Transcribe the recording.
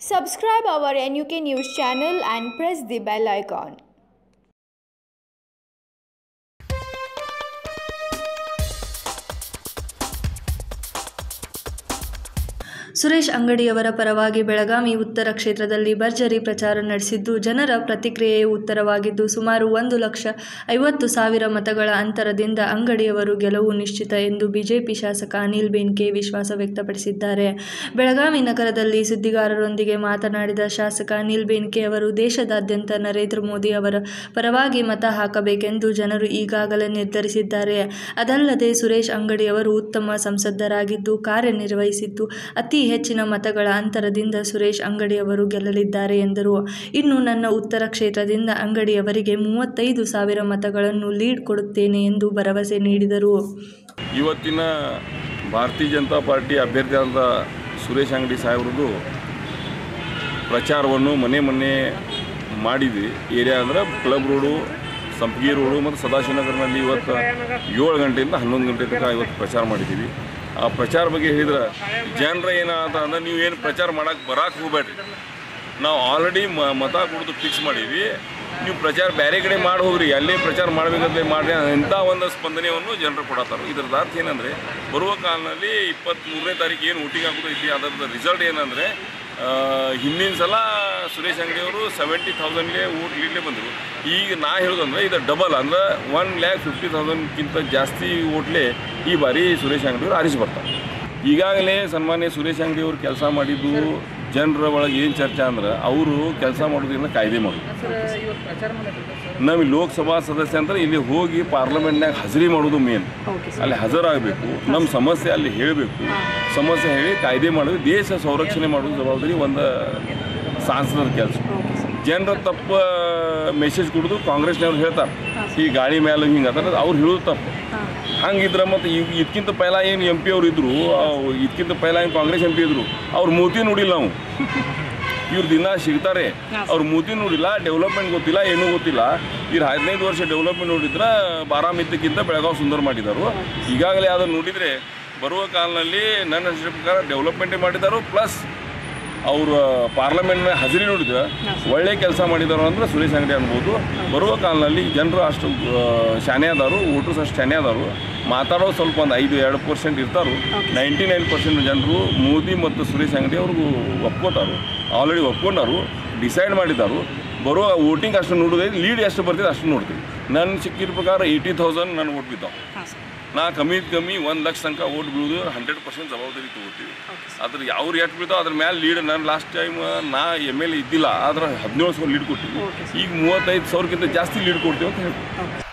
Subscribe our NUK News channel and press the bell icon. Suresh ಅಂಗಡಿಯವರ ಪರವಾಗಿ ಬೆಳಗಾವಿ ಉತ್ತರ ಕ್ಷೇತ್ರದಲ್ಲಿ ಭರ್ಜರಿ ಪ್ರಚಾರ ನಡೆಸಿದ್ದು, ಜನರ ಪ್ರತಿಕ್ರಿಯೆಯು ಉತ್ತರವಾಗಿದ್ದು, ಸುಮಾರು ಒಂದು ಲಕ್ಷ ಐವತ್ತು ಸಾವಿರ ಮತಗಳ ಅಂತರದಿಂದ ಅಂಗಡಿಯವರು ಗೆಲುವು ನಿಶ್ಚಿತ ಎಂದು ಬಿಜೆಪಿ ಶಾಸಕ ಅನಿಲ್ ಬೆನ್ಕೆ ವಿಶ್ವಾಸ ವ್ಯಕ್ತಪಡಿಸಿದ್ದಾರೆ. ಬೆಳಗಾವಿ ನಗರದಲ್ಲಿ ಸುದ್ದಿಗಾರರೊಂದಿಗೆ ಮಾತನಾಡಿದ ಶಾಸಕ ಅನಿಲ್ ಬೆನ್ಕೆ ಅವರು, ದೇಶದಾದ್ಯಂತ ನರೇಂದ್ರ ಮೋದಿ ಅವರ ಪರವಾಗಿ ಮತ ಹಾಕಬೇಕೆಂದು ಜನರು ಈಗಾಗಲೇ ನಿರ್ಧರಿಸಿದ್ದಾರೆ. ಅದಲ್ಲದೆ ಸುರೇಶ್ ಅಂಗಡಿಯವರು ಉತ್ತಮ ಸಂಸದರಾಗಿದ್ದು, ಕಾರ್ಯನಿರ್ವಹಿಸಿದ್ದು ಅತಿ ಹೆಚ್ಚಿನ ಮತಗಳ ಅಂತರದಿಂದ ಸುರೇಶ್ ಅಂಗಡಿಯವರು ಗೆಲ್ಲಲಿದ್ದಾರೆ ಎಂದರು. ಇನ್ನು ನನ್ನ ಉತ್ತರ ಕ್ಷೇತ್ರದಿಂದ ಅಂಗಡಿಯವರಿಗೆ ಮೂವತ್ತೈದು ಸಾವಿರ ಮತಗಳನ್ನು ಲೀಡ್ ಕೊಡುತ್ತೇನೆ ಎಂದು ಭರವಸೆ ನೀಡಿದರು. ಇವತ್ತಿನ ಭಾರತೀಯ ಜನತಾ ಪಾರ್ಟಿ ಅಭ್ಯರ್ಥಿಯಾದ ಸುರೇಶ್ ಅಂಗಡಿ ಸಾಹೇಬ್ರದ್ದು ಪ್ರಚಾರವನ್ನು ಮನೆ ಮನೆ ಮಾಡಿದ್ವಿ ಏರಿಯಾ ಅಂದರೆ ಕ್ಲಬ್ ರೋಡು, ಸಂಪಿಗೆ ರೋಡು ಮತ್ತು ಸದಾಶಿವನಗರ್ನಲ್ಲಿ ಇವತ್ತು ಏಳು ಗಂಟೆಯಿಂದ ಹನ್ನೊಂದು ಗಂಟೆ ತನಕ ಇವತ್ತು ಪ್ರಚಾರ ಮಾಡಿದ್ದೀವಿ. ಆ ಪ್ರಚಾರ ಬಗ್ಗೆ ಹೇಳಿದ್ರೆ, ಜನರ ಏನಾದ ಅಂದ್ರೆ ನೀವು ಏನು ಪ್ರಚಾರ ಮಾಡಕ್ಕೆ ಬರಕ್ಕೆ ಹೋಗ್ಬೇಡ್ರಿ. ನಾವು ಆಲ್ರೆಡಿ ಮತ ಕೊಡೋದು ಫಿಕ್ಸ್ ಮಾಡೀವಿ ನೀವು ಪ್ರಚಾರ ಬೇರೆ ಕಡೆ ಮಾಡಿ ಹೋಗ್ರಿ. ಅಲ್ಲೇ ಪ್ರಚಾರ ಮಾಡಬೇಕಂತ ಮಾಡಿರಿ. ಇಂಥ ಒಂದು ಸ್ಪಂದನೆಯನ್ನು ಜನರು ಕೊಡತ್ತಾರೆ. ಇದರದ ಅರ್ಥ ಏನಂದರೆ, ಬರುವ ಕಾಲದಲ್ಲಿ ಇಪ್ಪತ್ತ್ಮೂರನೇ ತಾರೀಕು ಏನು ಊಟಿಗೆ ಆಗೋದೈತಿ ಅದರದ ರಿಸಲ್ಟ್ ಏನಂದರೆ ಹಿಂದಿನ ಸಲ ಸುರೇಶ್ ಅಂಗಡಿಯವರು ಸೆವೆಂಟಿ ತೌಸಂಡ್ಗೆ ಊಟ ಲೀಡ್ಲೇ ಬಂದರು. ಈಗ ನಾ ಹೇಳೋದಂದ್ರೆ ಇದು ಡಬಲ್ ಅಂದ್ರೆ ಒನ್ ಲ್ಯಾಕ್ ಫಿಫ್ಟಿ ತೌಸಂಡ್ಗಿಂತ ಜಾಸ್ತಿ ಓಟ್ಲೆ ಈ ಬಾರಿ ಸುರೇಶ್ ಅಂಗಡಿಯವರು ಆರಿಸಿ ಬರ್ತಾರೆ. ಈಗಾಗಲೇ ಸನ್ಮಾನ್ಯ ಸುರೇಶ್ ಅಂಗಡಿಯವರು ಕೆಲಸ ಮಾಡಿದ್ದು ಜನರ ಒಳಗೆ ಏನು ಚರ್ಚೆ ಅಂದ್ರೆ ಅವರು ಕೆಲಸ ಮಾಡೋದ್ರಿಂದ ಕಾಯ್ದೆ ಮಾಡೋದು. ನಾವು ಲೋಕಸಭಾ ಸದಸ್ಯ ಅಂದ್ರೆ ಇಲ್ಲಿ ಹೋಗಿ ಪಾರ್ಲಿಮೆಂಟ್ನಾಗ ಹಾಜರಿ ಮಾಡೋದು ಮೇನ್. ಅಲ್ಲಿ ಹಾಜರಾಗಬೇಕು. ನಮ್ಮ ಸಮಸ್ಯೆ ಅಲ್ಲಿ ಹೇಳಬೇಕು. ಸಮಸ್ಯೆ ಹೇಳಿ ಕಾಯ್ದೆ ಮಾಡೋದು. ದೇಶ ಸಂರಕ್ಷಣೆ ಮಾಡೋದು ಜವಾಬ್ದಾರಿ ಒಂದು ಸಾಂಸದರ ಕೆಲಸ. ಜನರ ತಪ್ಪ ಮೆಸೇಜ್ ಕೊಡೋದು ಕಾಂಗ್ರೆಸ್ನವ್ರು ಹೇಳ್ತಾರೆ. ಈ ಗಾಡಿ ಮೇಲೆ ಹಿಂಗೆ ಅದ ಅವ್ರು ಹೇಳೋದು ತಪ್ಪು. ಹಂಗಿದ್ರೆ ಮತ್ತು ಈಗ ಇದಕ್ಕಿಂತ ಪೈಲ ಏನು ಎಂ ಪಿ ಅವ್ರು ಇದ್ದರು ಇದಕ್ಕಿಂತ ಪೈಲ ಏನು ಕಾಂಗ್ರೆಸ್ ಎಂ ಪಿ ಇದ್ರು ಅವ್ರ ಮೂತಿ ನೋಡಿಲ್ಲ ನಾವು. ಇವ್ರು ದಿನ ಸಿಗ್ತಾರೆ. ಅವ್ರ ಮೂತಿ ನೋಡಿಲ್ಲ ಡೆವಲಪ್ಮೆಂಟ್ ಗೊತ್ತಿಲ್ಲ ಏನೂ ಗೊತ್ತಿಲ್ಲ. ಇವ್ರು ಹದಿನೈದು ವರ್ಷ ಡೆವಲಪ್ಮೆಂಟ್ ನೋಡಿದ್ರೆ ಬಾರಾಮಿತ್ತಕ್ಕಿಂತ ಬೆಳಗಾವ್ ಸುಂದರ ಮಾಡಿದರು. ಈಗಾಗಲೇ ಅದನ್ನು ನೋಡಿದರೆ ಬರುವ ಕಾಲದಲ್ಲಿ ನನ್ನ ಹೆಸರು ಪ್ರಕಾರ ಡೆವಲಪ್ಮೆಂಟೇ ಮಾಡಿದ್ದಾರೆ ಪ್ಲಸ್ ಅವರು ಪಾರ್ಲಿಮೆಂಟ್ನ ಹಾಜರಿ ನೋಡಿದ್ರೆ ಒಳ್ಳೆ ಕೆಲಸ ಮಾಡಿದಾರು ಅಂದ್ರೆ ಸುರೇಶ್ ಅಂಗಡಿ ಅನ್ಬೋದು. ಬರುವ ಕಾಲದಲ್ಲಿ ಜನರು ಅಷ್ಟು ಶಾನೆ ಅದಾರು ವೋಟರ್ಸ್ ಅಷ್ಟು ಶಾನೆ ಅದಾರು. ಮಾತಾಡೋ ಸ್ವಲ್ಪ ಒಂದು ಐದು ಎರಡು ಪರ್ಸೆಂಟ್ ಇರ್ತಾರು. ನೈಂಟಿ ನೈನ್ ಪರ್ಸೆಂಟ್ ಜನರು ಮೋದಿ ಮತ್ತು ಸುರೇಶ್ ಅಂಗಡಿ ಅವ್ರಿಗೂ ಒಪ್ಕೋತಾರು ಆಲ್ರೆಡಿ ಒಪ್ಕೊಂಡಾರು ಡಿಸೈಡ್ ಮಾಡಿದ್ದಾರು ಬರುವ ವೋಟಿಂಗ್ ಅಷ್ಟು ನೋಡೋದೈತಿ ಲೀಡ್ ಎಷ್ಟು ಬರ್ತಿದೆ ಅಷ್ಟು ನೋಡ್ತೀವಿ. ನನ್ನ ಸಿಕ್ಕಿದ ಪ್ರಕಾರ ಏಯ್ಟಿ ತೌಸಂಡ್ ನಾನು ಓಟ್ ಬಿದ್ದಾವೆ. ನಾ ಕಮ್ಮಿ ಕಮ್ಮಿ ಒಂದು ಲಕ್ಷ ತನಕ ಓಟ್ ಬೀಳೋದು ಹಂಡ್ರೆಡ್ ಪರ್ಸೆಂಟ್ ಜವಾಬ್ದಾರಿ ತೊಗೋತೀವಿ. ಅದ್ರ ಯಾವ ರೇಟ್ ಬೀಳ್ತಾವೆ ಅದ್ರ ಮೇಲೆ ಲೀಡ್ ನಾನು ಲಾಸ್ಟ್ ಟೈಮ್ ನಾ ಎಂ ಎಲ್ ಎ ಇದ್ದಿಲ್ಲ ಆದ್ರೆ ಹದಿನೇಳು ಸಾವಿರ ಲೀಡ್ ಕೊಟ್ಟಿವಿ. ಈಗ ಮೂವತ್ತೈದು ಸಾವಿರಕ್ಕಿಂತ ಜಾಸ್ತಿ ಲೀಡ್ ಕೊಡ್ತೀವಿ ಅಂತ ಹೇಳ್ತೀವಿ.